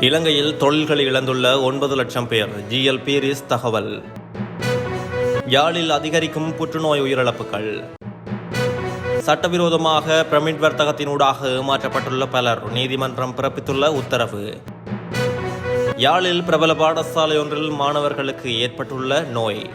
இலங்கையில் தொழில்களை இழந்துள்ள ஒன்பது லட்சம் பேர். ஜிஎல் பீரிஸ் தகவல். யாழில் அதிகரிக்கும் புற்றுநோய் உயிரிழப்புகள். சட்டவிரோதமாக பிரமிட் வர்த்தகத்தினூடாக ஏமாற்றப்பட்டுள்ள பலர் நீதிமன்றம் பிறப்பித்துள்ள உத்தரவு. யாழில் பிரபல பாடசாலை ஒன்றில் மாணவர்களுக்கு ஏற்பட்டுள்ள நோய்.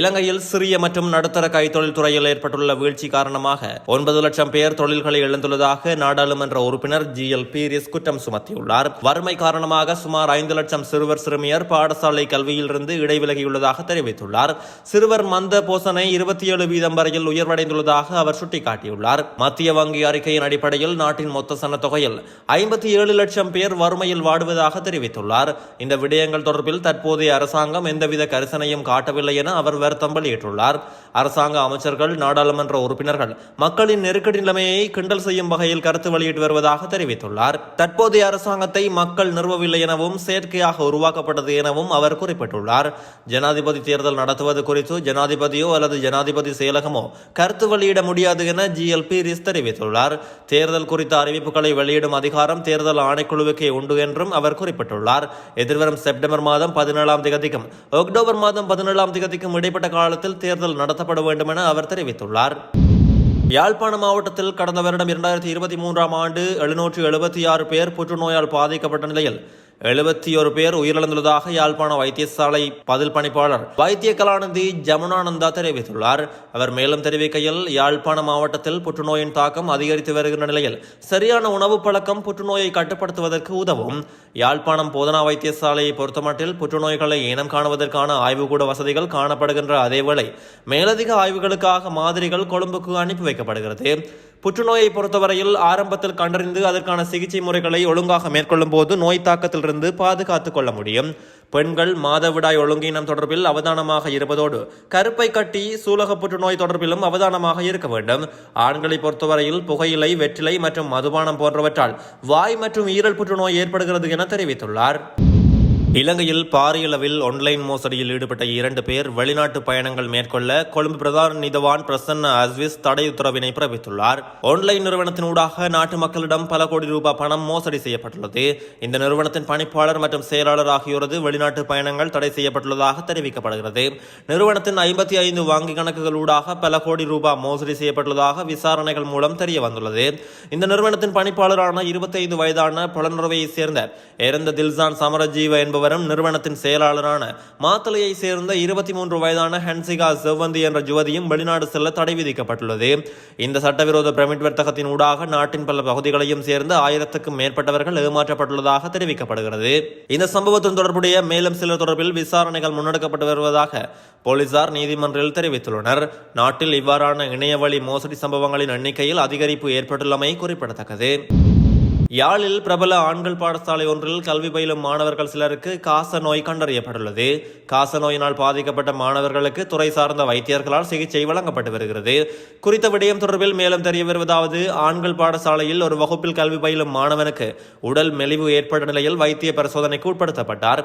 இலங்கையில் சிறிய மற்றும் நடுத்தர கைத்தொழில் துறையில் ஏற்பட்டுள்ள வீழ்ச்சி காரணமாக ஒன்பது லட்சம் பேர் தொழில்களை இழந்துள்ளதாக நாடாளுமன்ற உறுப்பினர் ஜி. எல். பீரிஸ் குற்றம் சுமத்தியுள்ளார். வறுமை காரணமாக சுமார் ஐந்து லட்சம் சிறுவர் சிறுமியர் பாடசாலை கல்வியிலிருந்து இடைவிலகியுள்ளதாக தெரிவித்துள்ளார். சிறுவர் மந்த போசனை இருபத்தி ஏழு வீதம் வரையில் உயர்வடைந்துள்ளதாக அவர் சுட்டிக்காட்டியுள்ளார். மத்திய வங்கி அறிக்கையின் அடிப்படையில் நாட்டின் மொத்த சனத்தொகையில் ஐம்பத்தி ஏழு லட்சம் பேர் வறுமையில் வாடுவதாக தெரிவித்துள்ளார். இந்த விடயங்கள் தொடர்பில் தற்போதைய அரசாங்கம் எந்தவித கரிசனையும் காட்டவில்லை என அவர் வருத்தம் வெளியிட்டுள்ளார். அரசாங்க அமைச்சர்கள் நாடாளுமன்ற உறுப்பினர்கள் மக்களின் நெருக்கடி நிலைமையை கிண்டல் செய்யும் வகையில் கருத்து வெளியிட்டு வருவதாக தெரிவித்துள்ளார். தற்போதைய அரசாங்கத்தை மக்கள் நிறுவவில்லை எனவும் செயற்கையாக உருவாக்கப்பட்டது எனவும் அவர் குறிப்பிட்டுள்ளார். ஜனாதிபதி தேர்தல் நடத்துவது குறித்து ஜனாதிபதியோ அல்லது ஜனாதிபதி செயலகமோ கருத்து வெளியிட முடியாது என ஜி எல் பீரிஸ் தெரிவித்துள்ளார். தேர்தல் குறித்த அறிவிப்புகளை வெளியிடும் அதிகாரம் தேர்தல் ஆணைக்குழுவுக்கே உண்டு என்றும் அவர் குறிப்பிட்டுள்ளார். எதிர்வரும் செப்டம்பர் மாதம் பதினேழாம் திகதிக்கும் அக்டோபர் மாதம் பதினேழாம் திகதிக்கும் இடைப்பட்ட காலத்தில் தேர்தல் நடத்தப்பட வேண்டும் என அவர் தெரிவித்துள்ளார். யாழ்ப்பாண மாவட்டத்தில் கடந்த வருடம் இரண்டாயிரத்தி இருபத்தி மூன்றாம் ஆண்டு எழுநூற்று எழுபத்தி ஆறு பேர் புற்றுநோயால் பாதிக்கப்பட்ட நிலையில் எழுபத்தி ஒரு பேர் உயிரிழந்துள்ளதாக யாழ்ப்பாண வைத்தியசாலை பதில் பணிப்பாளர் வைத்திய கலாநிதி ஜமுனானந்தா தெரிவித்துள்ளார். அவர் மேலும் தெரிவிக்கையில் யாழ்ப்பாண மாவட்டத்தில் புற்றுநோயின் தாக்கம் அதிகரித்து வருகின்ற நிலையில் சரியான உணவு பழக்கம் புற்றுநோயை கட்டுப்படுத்துவதற்கு உதவும். யாழ்ப்பாணம் போதனா வைத்தியசாலையை பொறுத்தமட்டில் புற்றுநோய்களை இனம் காணுவதற்கான ஆய்வுக்கூட வசதிகள் காணப்படுகின்ற அதேவேளை மேலதிக ஆய்வுகளுக்காக மாதிரிகள் கொழும்புக்கு அனுப்பி வைக்கப்படுகிறது. புற்றுநோயை பொறுத்தவரையில் ஆரம்பத்தில் கண்டறிந்து அதற்கான சிகிச்சை முறைகளை ஒழுங்காக மேற்கொள்ளும் போது நோய் தாக்கத்திலிருந்து பாதுகாத்துக் கொள்ள முடியும். பெண்கள் மாதவிடாய் ஒழுங்கீனம் தொடர்பில் அவதானமாக இருப்பதோடு கருப்பை கட்டி சூலக புற்றுநோய் தொடர்பிலும் அவதானமாக இருக்க வேண்டும். ஆண்களை பொறுத்தவரையில் புகையிலை வெற்றிலை மற்றும் மதுபானம் போன்றவற்றால் வாய் மற்றும் ஈரல் புற்றுநோய் ஏற்படுகிறது என தெரிவித்துள்ளார். இலங்கையில் பாரியளவில் ஆன்லைன் மோசடியில் ஈடுபட்ட இரண்டு பேர் வெளிநாட்டு பயணங்கள் மேற்கொள்ள கொழும்பு பிரதான நீதவான் பிரசன்ன அஸ்விஸ் தடை உத்தரவினை பிறப்பித்துள்ளார். ஆன்லைன் நிறுவனத்தினூடாக நாட்டு மக்களிடம் பல கோடி ரூபாய் பணம் மோசடி செய்யப்பட்டுள்ளது. இந்த நிறுவனத்தின் பணிப்பாளர் மற்றும் செயலாளர் ஆகியோரது வெளிநாட்டு பயணங்கள் தடை செய்யப்பட்டுள்ளதாக தெரிவிக்கப்படுகிறது. நிறுவனத்தின் ஐம்பத்தி ஐந்து வங்கி கணக்குகளூடாக பல கோடி ரூபாய் மோசடி செய்யப்பட்டுள்ளதாக விசாரணைகள் மூலம் தெரிய வந்துள்ளது இந்த நிறுவனத்தின் பணிப்பாளரான இருபத்தைந்து வயதான புலனுறவையை சேர்ந்த எரந்த தில்சான் சமரஜீவ என்பவரும் நிறுவனத்தின் செயலாளரான மாத்தலையை சேர்ந்த இருபத்தி மூன்று வயதான ஹன்சிகா செவ்வந்தி என்ற யுவதியும் வெளிநாடு செல்ல தடை விதிக்கப்பட்டுள்ளது. இந்த சட்டவிரோத பிரமிட் வர்த்தகத்தின் ஊடாக நாட்டின் பல பகுதிகளையும் சேர்ந்து ஆயிரத்துக்கும் மேற்பட்டவர்கள் ஏமாற்றப்பட்டுள்ளதாக தெரிவிக்கப்படுகிறது. இந்த சம்பவத்துடன் தொடர்புடைய மேலும் சிலர் தொடர்பில் விசாரணைகள் முன்னெடுக்கப்பட்டு வருவதாக போலீசார் நீதிமன்றில் தெரிவித்துள்ளனர். நாட்டில் இவ்வாறான இணையவழி மோசடி சம்பவங்களின் எண்ணிக்கையில் அதிகரிப்பு ஏற்பட்டுள்ளமை குறிப்பிடத்தக்கது. யாழில் பிரபல ஆண்கள் பாடசாலை ஒன்றில் கல்வி பயிலும் மாணவர்கள் சிலருக்கு காச நோய் கண்டறியப்பட்டுள்ளது. காச நோயினால் பாதிக்கப்பட்ட மாணவர்களுக்கு துறை சார்ந்த வைத்தியர்களால் சிகிச்சை வழங்கப்பட்டு வருகிறது. குறித்த விடயம் தொடர்பில் மேலும் தெரிய வருவதாவது ஆண்கள் பாடசாலையில் ஒரு வகுப்பில் கல்வி பயிலும் மாணவனுக்கு உடல் மெலிவு ஏற்பட்ட நிலையில் வைத்திய பரிசோதனைக்கு உட்படுத்தப்பட்டார்.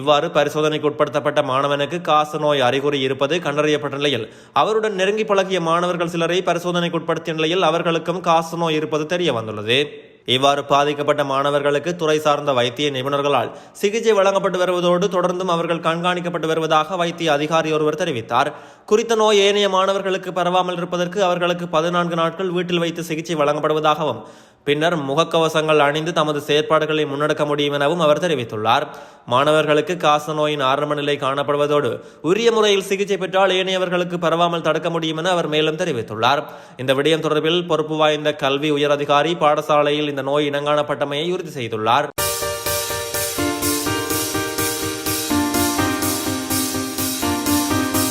இவ்வாறு பரிசோதனைக்கு உட்படுத்தப்பட்ட மாணவனுக்கு காச நோய் அறிகுறி இருப்பது கண்டறியப்பட்ட நிலையில் அவருடன் நெருங்கி பழகிய மாணவர்கள் சிலரை பரிசோதனைக்கு உட்படுத்திய நிலையில் அவர்களுக்கும் காச நோய் இருப்பது தெரிய வந்துள்ளது. இவ்வாறு பாதிக்கப்பட்ட மாணவர்களுக்கு துறை சார்ந்த வைத்திய நிபுணர்களால் சிகிச்சை வழங்கப்பட்டு வருவதோடு தொடர்ந்தும் அவர்கள் கண்காணிக்கப்பட்டு வருவதாக வைத்திய அதிகாரி ஒருவர் தெரிவித்தார். குறித்த நோய் ஏனைய மாணவர்களுக்கு பரவாமல் இருப்பதற்கு அவர்களுக்கு பதினான்கு நாட்கள் வீட்டில் வைத்து சிகிச்சை வழங்கப்படுவதாகவும் பின்னர் முகக்கவசங்கள் அணிந்து தமது செயற்பாடுகளை முன்னெடுக்க முடியும் எனவும் அவர் தெரிவித்துள்ளார். மாணவர்களுக்கு காச நோயின் ஆரம்ப நிலை காணப்படுவதோடு உரிய முறையில் சிகிச்சை பெற்றால் ஏனையவர்களுக்கு பரவாமல் தடுக்க முடியும் என அவர் மேலும் தெரிவித்துள்ளார். இந்த விடயம் தொடர்பில் பொறுப்பு வாய்ந்த கல்வி உயர் அதிகாரி பாடசாலையில் இந்த நோய் இனங்காணப்பட்டமையை உறுதி செய்துள்ளார்.